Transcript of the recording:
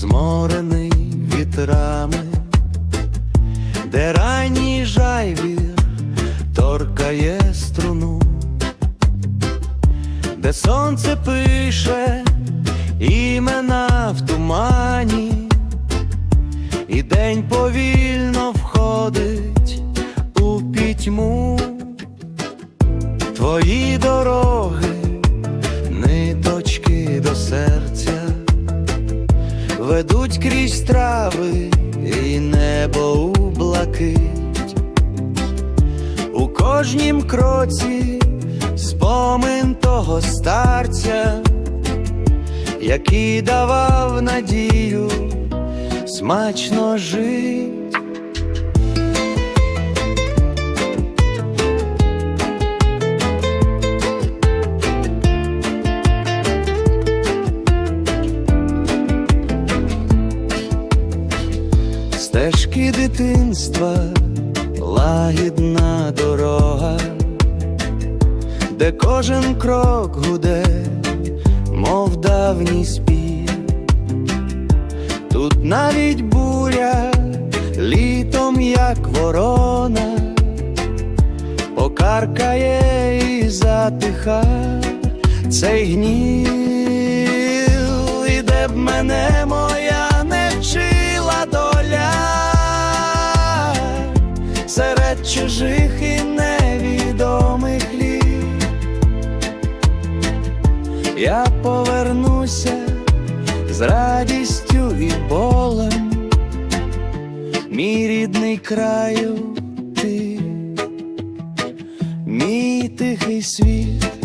зморений вітрами, де ранній жайвір торкає струну, де сонце пише імена в тумані, і день повільно входить у пітьму. Твої дороги, ведуть крізь трави і небо у. У кожнім кроці спомин того старця, який давав надію смачно жить. Стежки дитинства, лагідна дорога, де кожен крок гуде, мов давній спів. Тут навіть буря літом, як ворона, покаркає і затиха цей гнів, і де б мене серед чужих і невідомих літ. Я повернуся з радістю і болем, мій рідний краю ти, мій тихий світ.